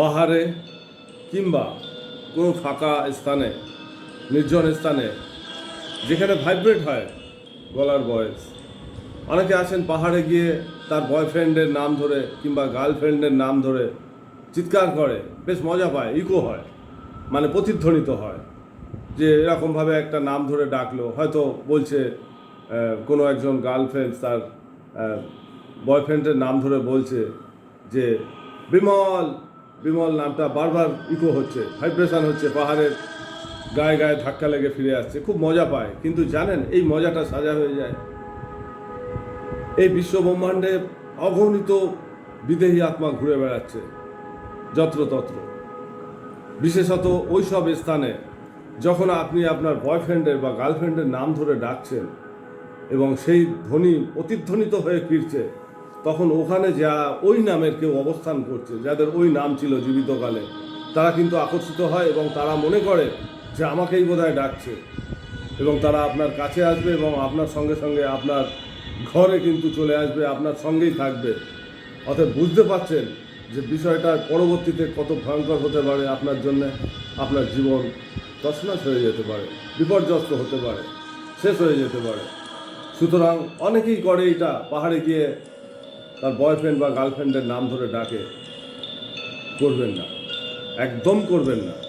পাহাড়ে কিংবা কোনো ফাঁকা স্থানে, নির্জন স্থানে, যেখানে ভাইব্রেট হয় গলার বয়স অনেকে আছেন পাহাড়ে গিয়ে তার বয়ফ্রেন্ডের নাম ধরে কিংবা গার্লফ্রেন্ডের নাম ধরে চিৎকার করে, বেশ মজা পায় ইকো হয় মানে প্রতিধ্বনিত হয়। যে এরকমভাবে একটা নাম ধরে ডাকলো, হয়তো বলছে কোনো একজন গার্লফ্রেন্ড তার বয়ফ্রেন্ডের নাম ধরে বলছে যে, বিমল বিমল নামটা বারবার ইকো হচ্ছে, ভাইব্রেশন হচ্ছে, পাহাড়ের গায়ে গায়ে ধাক্কা লেগে ফিরে আসছে, খুব মজা পায়। কিন্তু জানেন, এই মজাটা সাজা হয়ে যায়। এই বিশ্ব ব্রহ্মাণ্ডে অগণিত বিদেহী আত্মা ঘুরে বেড়াচ্ছে যত্রতত্র বিশেষত ওই সব স্থানে যখন আপনি আপনার বয়ফ্রেন্ডের বা গার্লফ্রেন্ডের নাম ধরে ডাকছেন এবং সেই ধ্বনি প্রতিধ্বনিত হয়ে ফিরছে তখন ওখানে যা ওই নামের কেউ অবস্থান করছে, যাদের ওই নাম ছিল জীবিতকালে, তারা কিন্তু আকর্ষিত হয় এবং তারা মনে করে যে আমাকেই বোধহয় ডাকছে এবং তারা আপনার কাছে আসবে এবং আপনার সঙ্গে সঙ্গে আপনার ঘরে কিন্তু চলে আসবে, আপনার সঙ্গেই থাকবে। অতএব বুঝতে পারছেন যে বিষয়টা পরবর্তীতে কত ভয়ঙ্কর হতে পারে আপনার জন্য, আপনার জীবন তছনছ হয়ে যেতে পারে, বিপর্যস্ত হতে পারে, শেষ হয়ে যেতে পারে। সুতরাং অনেকেই করে এটা, পাহাড়ে গিয়ে তার বয়ফ্রেন্ড বা গার্লফ্রেন্ডের নাম ধরে ডাকে করবেন না। একদম করবেন না।